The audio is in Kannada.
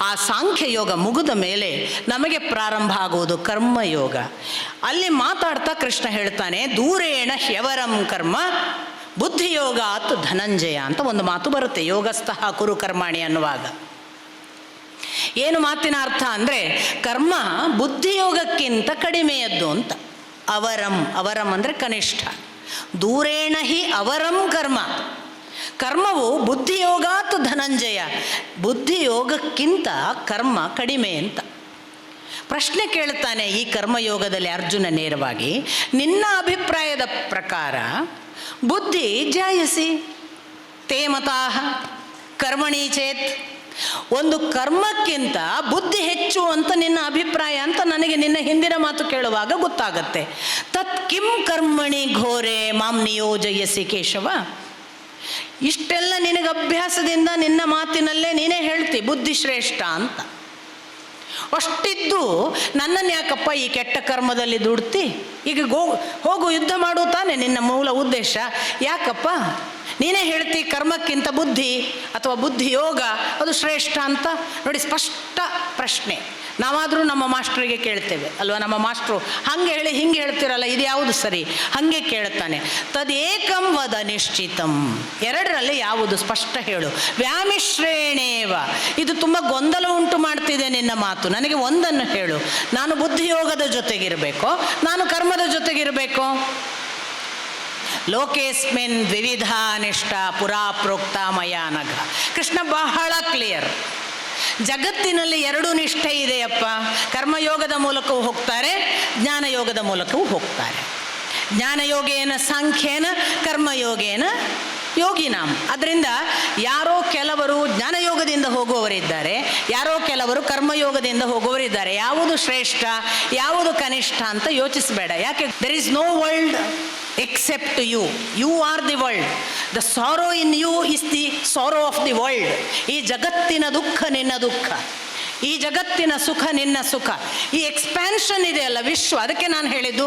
ಆ ಸಾಂಖ್ಯ ಯೋಗ ಮುಗಿದ ಮೇಲೆ ನಮಗೆ ಪ್ರಾರಂಭ ಆಗುವುದು ಕರ್ಮಯೋಗ. ಅಲ್ಲಿ ಮಾತಾಡ್ತಾ ಕೃಷ್ಣ ಹೇಳ್ತಾನೆ, ದೂರೇಣ ಹ್ಯವರಂ ಕರ್ಮ ಬುದ್ಧಿಯೋಗಾತ್ ಧನಂಜಯ ಅಂತ ಒಂದು ಮಾತು ಬರುತ್ತೆ, ಯೋಗಸ್ಥಃ ಕುರು ಕರ್ಮಾಣಿ ಅನ್ನುವಾಗ. ಏನು ಮಾತಿನ ಅರ್ಥ ಅಂದರೆ, ಕರ್ಮ ಬುದ್ಧಿಯೋಗಕ್ಕಿಂತ ಕಡಿಮೆಯದ್ದು ಅಂತ. ಅವರಂ ಅವರಂ ಅಂದರೆ ಕನಿಷ್ಠ. ದೂರೇಣ ಹಿ ಅವರಂ ಕರ್ಮ. ಕರ್ಮವು ಬುದ್ಧಿಯೋಗಾತ್ ಧನಂಜಯ. ಬುದ್ಧಿಯೋಗಕ್ಕಿಂತ ಕರ್ಮ ಕಡಿಮೆ ಅಂತ. ಪ್ರಶ್ನೆ ಕೇಳ್ತಾನೆ ಈ ಕರ್ಮಯೋಗದಲ್ಲಿ ಅರ್ಜುನ ನೇರವಾಗಿ, ನಿನ್ನ ಅಭಿಪ್ರಾಯದ ಪ್ರಕಾರ ಬುದ್ಧಿ ಜಾಯಸಿ ತೇ ಮತಾಹ ಕರ್ಮಣಿ ಚೇತ್. ಒಂದು ಕರ್ಮಕ್ಕಿಂತ ಬುದ್ಧಿ ಹೆಚ್ಚು ಅಂತ ನಿನ್ನ ಅಭಿಪ್ರಾಯ ಅಂತ ನನಗೆ ನಿನ್ನ ಹಿಂದಿನ ಮಾತು ಕೇಳುವಾಗ ಗೊತ್ತಾಗತ್ತೆ. ತತ್ ಕಿಂ ಕರ್ಮಣಿ ಘೋರೆ ಮಾಂ ನಿಯೋಜಯಸಿ ಕೇಶವ. ಇಷ್ಟೆಲ್ಲ ನಿನಗೆ ಅಭ್ಯಾಸದಿಂದ ನಿನ್ನ ಮಾತಿನಲ್ಲೇ ನೀನೇ ಹೇಳ್ತಿ, ಬುದ್ಧಿ ಶ್ರೇಷ್ಠ ಅಂತ. ಅಷ್ಟಿದ್ದು ನನ್ನನ್ನು ಯಾಕಪ್ಪ ಈ ಕೆಟ್ಟ ಕರ್ಮದಲ್ಲಿ ದುಡ್ತಿ? ಈಗ ಗೋ, ಹೋಗು, ಯುದ್ಧ ಮಾಡು ತಾನೆ ನಿನ್ನ ಮೂಲ ಉದ್ದೇಶ. ಯಾಕಪ್ಪ? ನೀನೇ ಹೇಳ್ತಿ ಕರ್ಮಕ್ಕಿಂತ ಬುದ್ಧಿ ಅಥವಾ ಬುದ್ಧಿ ಯೋಗ ಅದು ಶ್ರೇಷ್ಠ ಅಂತ? ನೋಡಿ, ಸ್ಪಷ್ಟ ಪ್ರಶ್ನೆ. ನಾವಾದರೂ ನಮ್ಮ ಮಾಸ್ಟ್ರಿಗೆ ಕೇಳ್ತೇವೆ, ಅಲ್ವಾ? ನಮ್ಮ ಮಾಸ್ಟ್ರು ಹಂಗೆ ಹೇಳಿ, ಹಿಂಗೆ ಹೇಳ್ತಿರಲ್ಲ, ಇದು ಯಾವುದು ಸರಿ? ಹಾಗೆ ಕೇಳ್ತಾನೆ. ತದೇಕಂ ವದ ನಿಶ್ಚಿತಂ. ಎರಡರಲ್ಲಿ ಯಾವುದು ಸ್ಪಷ್ಟ ಹೇಳು. ವ್ಯಾಮಿಶ್ರೇಣೇವ. ಇದು ತುಂಬ ಗೊಂದಲ ಉಂಟು ಮಾಡ್ತಿದೆ ನಿನ್ನ ಮಾತು. ನನಗೆ ಒಂದನ್ನು ಹೇಳು. ನಾನು ಬುದ್ಧಿಯೋಗದ ಜೊತೆಗಿರಬೇಕು. ನಾನು ಕರ್ಮದ ಜೊತೆಗಿರಬೇಕು. ಲೋಕೇಸ್ಮಿನ್ ವಿವಿಧ ನಿಷ್ಠ ಮಯಾನಘ ಕೃಷ್ಣ ಬಹಳ ಕ್ಲಿಯರ್ ಜಗತ್ತಿನಲ್ಲಿ ಎರಡು ನಿಷ್ಠೆ ಇದೆಯಪ್ಪ. ಕರ್ಮಯೋಗದ ಮೂಲಕವೂ ಹೋಗ್ತಾರೆ ಜ್ಞಾನಯೋಗದ ಮೂಲಕವೂ ಹೋಗ್ತಾರೆ. ಜ್ಞಾನಯೋಗೇನ ಸಾಂಖ್ಯೇನ ಕರ್ಮಯೋಗೇನ ಯೋಗಿನಾಂ ಅದರಿಂದ ಯಾರೋ ಕೆಲವರು ಜ್ಞಾನಯೋಗದಿಂದ ಹೋಗುವವರಿದ್ದಾರೆ ಯಾರೋ ಕೆಲವರು ಕರ್ಮಯೋಗದಿಂದ ಹೋಗುವವರಿದ್ದಾರೆ ಯಾವುದು ಶ್ರೇಷ್ಠ, ಯಾವುದು ಕನಿಷ್ಠ ಅಂತ ಯೋಚಿಸಬೇಡ. ಯಾಕೆ? There is no world except you you are the world the sorrow in you is the sorrow of the world ಈ ಜಗತ್ತಿನ ದುಃಖ ನಿನ್ನ ದುಃಖ. ಈ ಜಗತ್ತಿನ ಸುಖ ನಿನ್ನ ಸುಖ. ಈ ಎಕ್ಸ್ಪ್ಯಾನ್ಷನ್ ಇದೆಯಲ್ಲ ವಿಶ್ವ. ಅದಕ್ಕೆ ನಾನು ಹೇಳಿದ್ದು